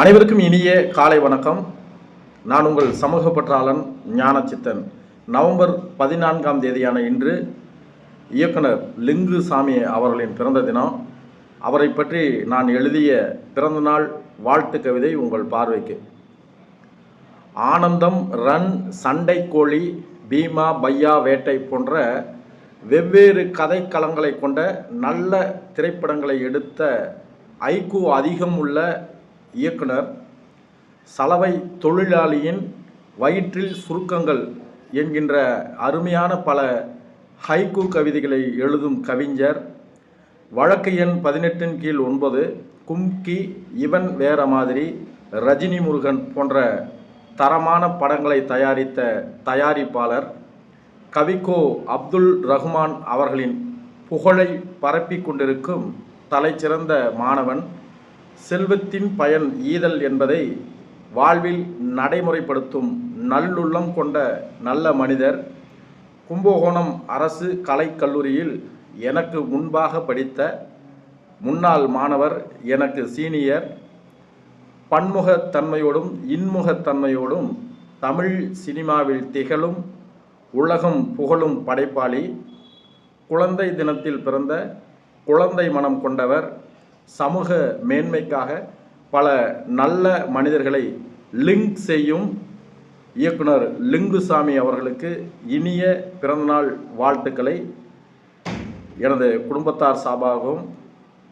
அனைவருக்கும் இனிய காலை வணக்கம். நான் உங்கள் சமூக பற்றாளன் ஞானச்சித்தன். நவம்பர் பதினான்காம் தேதியான இன்று இயக்குனர் லிங்கு சாமி அவர்களின் பிறந்த தினம். அவரை பற்றி நான் எழுதிய பிறந்தநாள் வாழ்த்து கவிதை உங்கள் பார்வைக்கு. ஆனந்தம் ரன் சண்டை கோழி பீமா பையா வேட்டை போன்ற வெவ்வேறு கதைக்களங்களை கொண்ட நல்ல திரைப்படங்களை எடுத்த ஐக்கு அதிகம் உள்ள இயக்குனர் சலவை தொழிலாளியின் வயிற்றில் சுருக்கங்கள் என்கின்ற அருமையான பல ஹைக்கு கவிதைகளை எழுதும் கவிஞர் வழக்கு எண் பதினெட்டின் கீழ் ஒன்பது கும்கி இவன் வேற மாதிரி ரஜினி முருகன் போன்ற தரமான படங்களை தயாரித்த தயாரிப்பாளர் கவிக்கோ அப்துல் ரஹ்மான் அவர்களின் புகழை பரப்பிக் கொண்டிருக்கும் தலைச்சிறந்த மாணவன் செல்வத்தின் பயன் ஈதல் என்பதை வாழ்வில் நடைமுறைப்படுத்தும் நல்லுள்ளம் கொண்ட நல்ல மனிதர். கும்பகோணம் அரசு கலைக்கல்லூரியில் எனக்கு முன்பாக படித்த முன்னாள் மாணவர் எனக்கு சீனியர். பன்முகத்தன்மையோடும் இன்முகத்தன்மையோடும் தமிழ் சினிமாவில் திகழும் உலகம் புகழும் படைப்பாளி. குழந்தை தினத்தில் பிறந்த குழந்தை மனம் கொண்டவர். சமூக மேன்மைக்காக பல நல்ல மனிதர்களை லிங்க் செய்யும் இயக்குனர் லிங்குசாமி அவர்களுக்கு இனிய பிறந்தநாள் வாழ்த்துக்களை. எனது குடும்பத்தார் சார்பாகவும்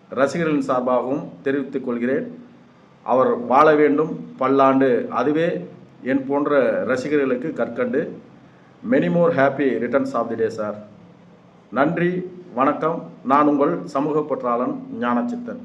ரசிகர்களின் சார்பாகவும் தெரிவித்துக் கொள்கிறேன். அவர் வாழ வேண்டும் பல்லாண்டு அதுவே என் போன்ற ரசிகர்களுக்கு கற்கண்டு. Many more happy returns of the day sir நன்றி வணக்கம். நான் உங்கள் சமூக பற்றாளன் ஞானச்சித்தன்.